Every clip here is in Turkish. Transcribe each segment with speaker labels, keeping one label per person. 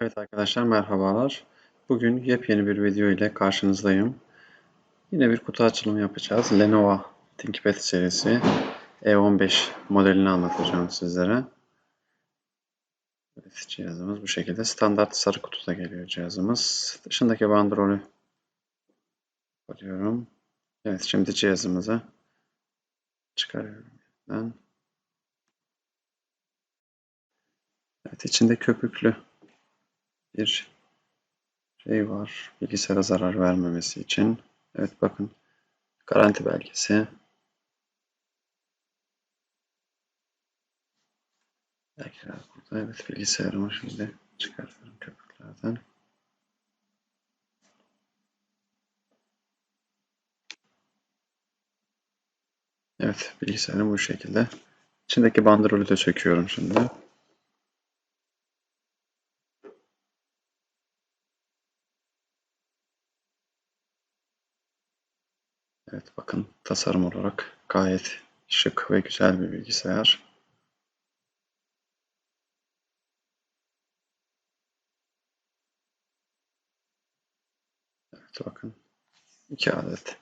Speaker 1: Evet arkadaşlar merhabalar. Bugün yepyeni bir video ile karşınızdayım. Yine bir kutu açılımı yapacağız. Lenovo ThinkPad serisi E15 modelini anlatacağım sizlere. Evet, cihazımız bu şekilde. Standart sarı kutuda geliyor cihazımız. Dışındaki bandrolü koyuyorum. Evet şimdi cihazımızı çıkarıyorum. Evet içinde köpüklü bir şey var. Bilgisayara zarar vermemesi için. Evet bakın. Garanti belgesi. Belgeler burada. Evet bilgisayarımı şimdi çıkartıyorum köpüklerden. Evet bilgisayarım bu şekilde. İçindeki bandrolü de söküyorum şimdi. Evet bakın tasarım olarak gayet şık ve güzel bir bilgisayar. Evet bakın iki adet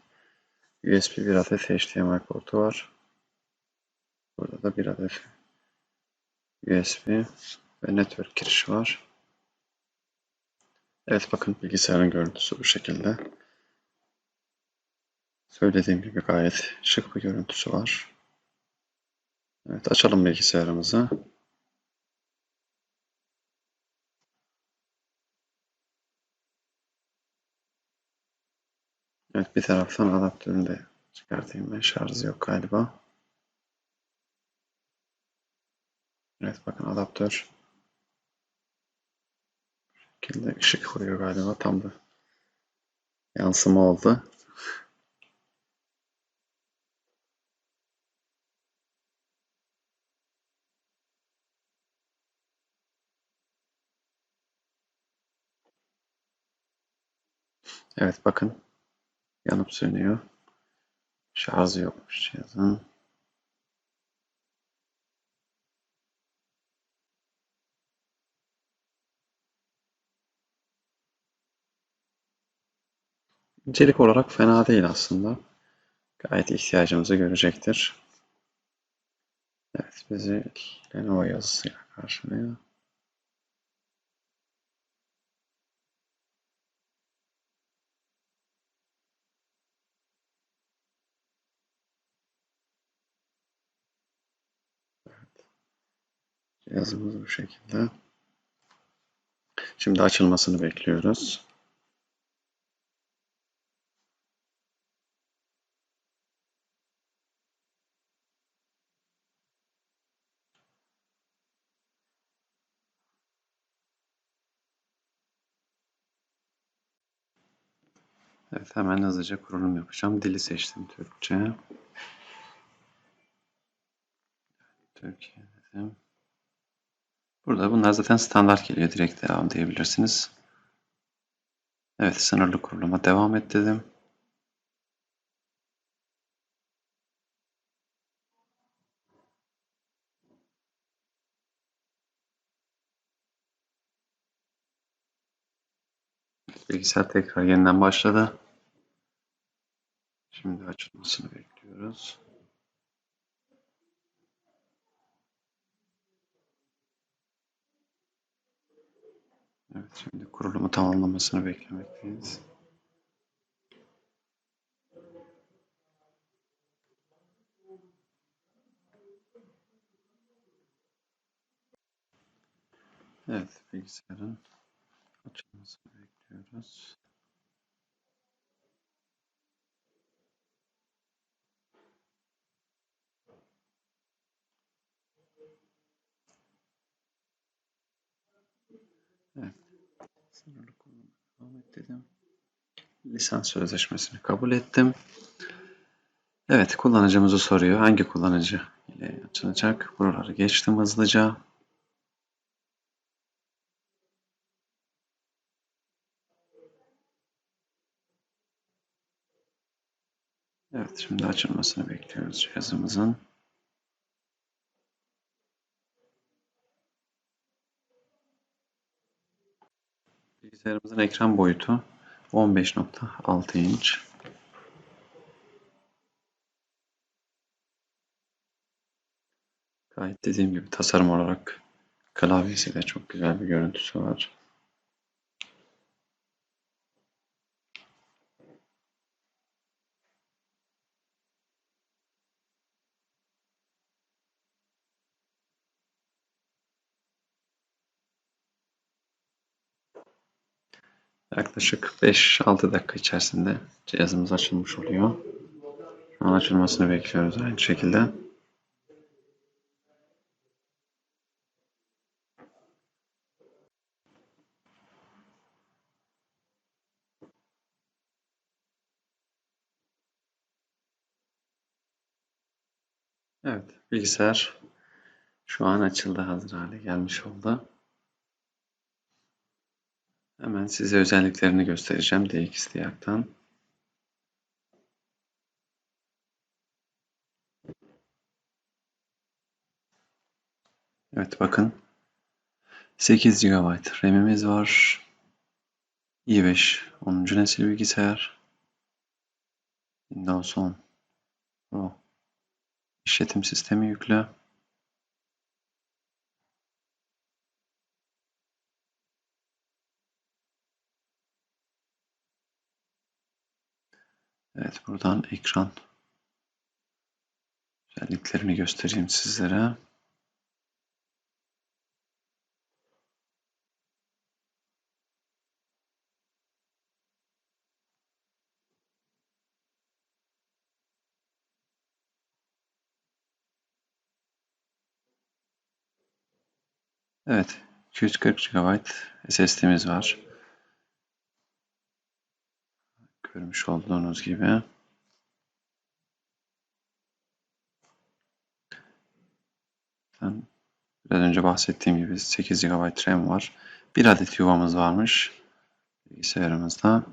Speaker 1: USB bir adet HDMI portu var. Burada da bir adet USB ve network girişi var. Evet bakın bilgisayarın görüntüsü bu şekilde. Söylediğim gibi gayet şık bir görüntüsü var. Evet açalım bilgisayarımızı. Evet bir taraftan adaptörünü de çıkartayım ben. Şarjı yok galiba. Evet bakın adaptör. Şekilde ışık koyuyor galiba. Tam da yansıma oldu. Evet bakın yanıp sönüyor. Şarjı yokmuş cihazın. İncelik olarak fena değil aslında. Gayet ihtiyacımızı görecektir. Evet bizi Lenovo yazısıyla karşılıyor. Cihazımız bu şekilde. Şimdi açılmasını bekliyoruz. Evet hemen hızlıca kurulum yapacağım. Dili seçtim Türkçe. Türkiye dedim. Burada bunlar zaten standart geliyor. Direkt devam diyebilirsiniz. Evet sınırlı kuruluma devam et dedim. Bilgisayar tekrar yeniden başladı. Şimdi açılmasını bekliyoruz. Evet şimdi kurulumu tamamlamasını beklemekteyiz. Evet bilgisayarın açılmasını bekliyoruz. Evet. Sınırlı kullanıma devam et dedim. Lisans sözleşmesini kabul ettim. Evet kullanıcımızı soruyor. Hangi kullanıcı ile açılacak? Buraları geçtim hızlıca. Evet şimdi açılmasını bekliyoruz cihazımızın. Bilgisayarımızın ekran boyutu 15.6 inç. Gayet dediğim gibi tasarım olarak klavyesi de çok güzel bir görüntüsü var. Yaklaşık 5-6 dakika içerisinde cihazımız açılmış oluyor. Şu an açılmasını bekliyoruz aynı şekilde. Evet, bilgisayar şu an açıldı, hazır hale gelmiş oldu. Hemen size özelliklerini göstereceğim DXDiag'dan. Evet bakın 8 GB RAM'imiz var. i5 10. nesil bilgisayar. Windows 10 Pro işletim sistemi yüklü. Evet buradan ekran özelliklerini göstereyim sizlere. Evet 240 GB SSD'miz var. Görmüş olduğunuz gibi. Ben biraz önce bahsettiğim gibi 8 GB RAM var. Bir adet yuvamız varmış bilgisayarımızda.